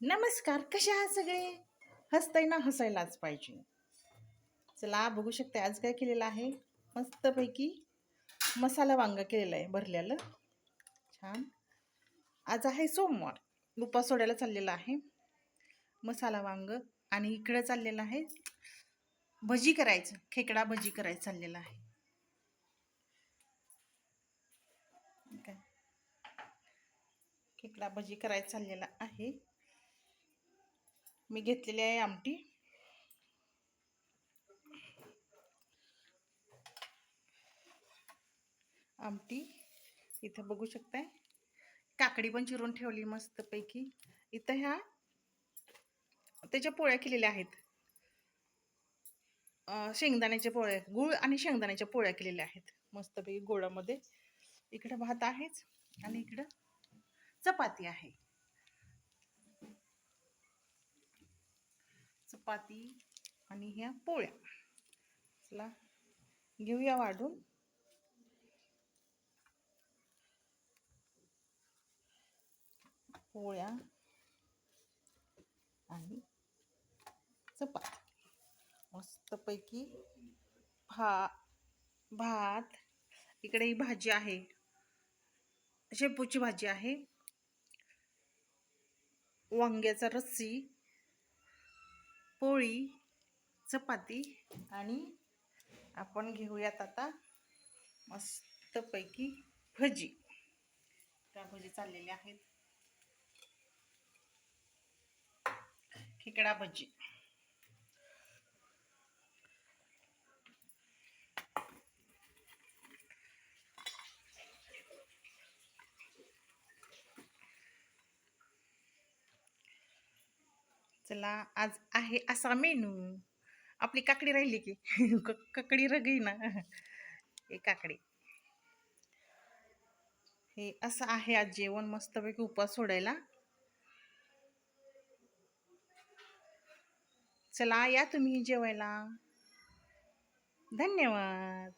नमस्कार कसे आहात सगळे? हसताय ना हसायलाच पाहिजे. चला बघू शकते आज काय केलेलं आहे. मस्तपैकी मसाला वांग केलेलं आहे भरलेलं. छान. आज आहे सोमवार. उपास सोडायला चाललेला आहे. मसाला वांग आणि इकडं चाललेलं आहे. भजी करायचं खेकडा भजी करायचं चाललेलं आहे. काय? खेकडा भजी करायचं चाललेला आहे. मी घेतलेली आहे आमटी. आमटी. इथं बघू शकताय. काकडी पण चिरून ठेवली मस्तपैकी. इथं ह्या त्याच्या पोळ्या केलेल्या आहेत. शेंगदाण्याच्या पोळ्या गुळ आणि शेंगदाण्याच्या पोळ्या केलेल्या आहेत. मस्तपैकी गोडामध्ये इकडं भात आहेच आणि इकडं चपाती आहे. चपाती आणि ह्या पोळ्या. चला घेऊया वाढून. पोळ्या आणि चपाती. मस्तपैकी भा भात. इकडे ही भाजी आहे. शेपूची भाजी आहे. वांग्याचा रस्सी. पोळी चपाती आणि आपण घेऊयात आता मस्तपैकी भजी. त्या भजी चाललेल्या आहेत. खेकडा भजी. चला आज आहे असा मेनू. आपली काकडी राहिली की. काकडी रगई ना. हे काकडी. हे असं आहे आज जेवण मस्तपैकी उपास सोडायला. चला या तुम्ही जेवायला. धन्यवाद.